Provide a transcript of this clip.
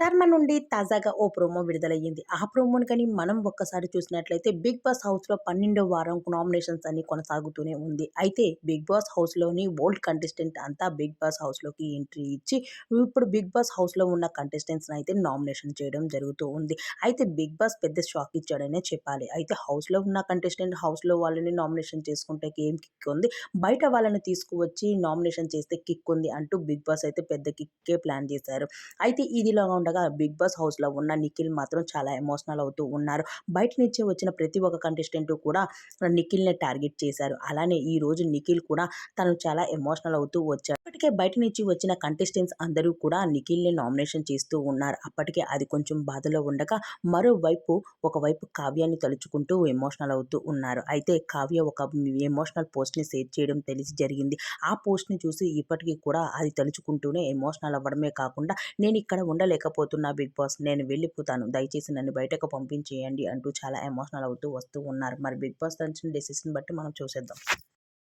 Term నుండి తాజాగా ఓ promo విడుదలయ్యింది. ఆ ప్రోమోని కానీ మనం ఒక్కసారి చూసినట్లయితే బిగ్ బాస్ హౌస్లో పన్నెండో వారం నామినేషన్స్ అన్ని కొనసాగుతూనే ఉంది. అయితే బిగ్ బాస్ హౌస్లోని ఓల్డ్ కంటెస్టెంట్ అంతా బిగ్ బాస్ హౌస్లోకి ఎంట్రీ ఇచ్చి ఇప్పుడు బిగ్ బాస్ హౌస్లో ఉన్న కంటెస్టెంట్స్ అయితే నామినేషన్ చేయడం జరుగుతూ ఉంది. అయితే బిగ్ బాస్ పెద్ద షాక్ ఇచ్చాడనే చెప్పాలి. అయితే హౌస్లో ఉన్న కంటెస్టెంట్ హౌస్లో వాళ్ళని నామినేషన్ చేసుకుంటే ఏం కిక్ ఉంది? బయట వాళ్ళని తీసుకువచ్చి నామినేషన్ చేస్తే కిక్ ఉంది అంటూ బిగ్ బాస్ అయితే పెద్ద కిక్కే ప్లాన్ చేశారు. అయితే ఇదిలా ఉండ ఉండగా బిగ్ బాస్ హౌస్లో ఉన్న నిఖిల్ మాత్రం చాలా ఎమోషనల్ అవుతూ ఉన్నారు. బయట నుంచి వచ్చిన ప్రతి ఒక్క కంటెస్టెంట్ కూడా నిఖిల్ని టార్గెట్ చేశారు. అలానే ఈ రోజు నిఖిల్ కూడా తను చాలా ఎమోషనల్ అవుతూ వచ్చారు ఇప్పటికే బయట నుంచి వచ్చిన కంటెస్టెంట్స్ అందరూ కూడా నిఖిల్ని నామినేషన్ చేస్తూ ఉన్నారు. అప్పటికే అది కొంచెం బాధలో ఉండగా మరోవైపు ఒకవైపు కావ్యాన్ని తలుచుకుంటూ ఎమోషనల్ అవుతూ ఉన్నారు. అయితే కావ్య ఒక ఎమోషనల్ పోస్ట్ని షేర్ చేయడం తెలిసి జరిగింది. ఆ పోస్ట్ని చూసి ఇప్పటికీ కూడా అది తలుచుకుంటూనే ఎమోషనల్ అవ్వడమే కాకుండా నేను ఇక్కడ ఉండలేకపోతున్నా బిగ్ బాస్ నేను వెళ్ళిపోతాను. దయచేసి నన్ను బయటకు పంపించేయండి అంటూ చాలా ఎమోషనల్ అవుతూ వస్తూ ఉన్నారు. మరి బిగ్ బాస్ తెలిసిన డెసిషన్ బట్టి మనం చూసేద్దాం.